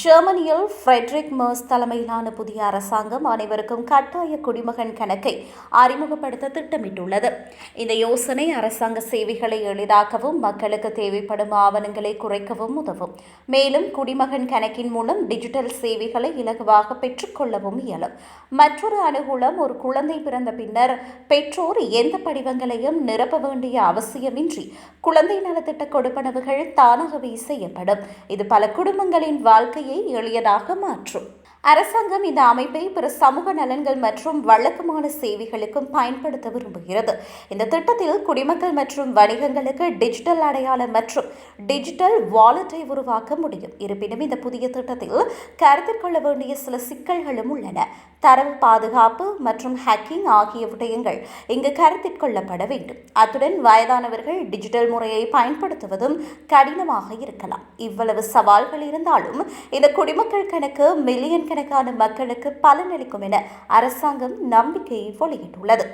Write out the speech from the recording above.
ஜெர்மனியில் Frederick Merz தலைமையிலான புதிய அரசாங்கம் அனைவருக்கும் கட்டாய குடிமகன் கணக்கை அறிமுகப்படுத்த திட்டமிட்டுள்ளது. இந்த யோசனை அரசாங்க சேவைகளை எளிதாக்கவும் மக்களுக்கு தேவைப்படும் ஆவணங்களை குறைக்கவும் உதவும். மேலும் குடிமகன் கணக்கின் மூலம் டிஜிட்டல் சேவைகளை இலகுவாக பெற்றுக்கொள்ளவும் இயலும். மற்றொரு அனுகூலம் ஒரு குழந்தை பிறந்த பின்னர் பெற்றோர் எந்த படிவங்களையும் நிரப்ப வேண்டிய அவசியமின்றி குழந்தை நலத்திட்ட கொடுப்பனவுகள் தானாகவே செய்யப்படும். இது பல குடும்பங்களின் வாழ்க்கையை வாழ்க்கையை எளியதாக மாற்றும். அரசாங்கம் இந்த அமைப்பை பிற சமூக நலன்கள் மற்றும் வழக்கமான சேவைகளுக்கும் பயன்படுத்த விரும்புகிறது. இந்த திட்டத்தில் குடிமக்கள் மற்றும் வணிகங்களுக்கு டிஜிட்டல் அடையாளம் மற்றும் டிஜிட்டல் வாலெட்டை உருவாக்க முடியும். இருப்பினும் இந்த புதிய திட்டத்தில் கருத்தில் கொள்ள வேண்டிய சில சிக்கல்களும் உள்ளன. தரவு பாதுகாப்பு மற்றும் ஹேக்கிங் ஆகிய விடயங்கள் இங்கு கருத்தில் கொள்ளப்பட வேண்டும். அத்துடன் வயதானவர்கள் டிஜிட்டல் முறையை பயன்படுத்துவதும் கடினமாக இருக்கலாம். இவ்வளவு சவால்கள் இருந்தாலும் இந்த குடிமக்கள் கணக்கு மில்லியன் கணக்கான மக்களுக்கு பலனளிக்கும் என அரசாங்கம் நம்பிக்கையை வெளியிட்டுள்ளது.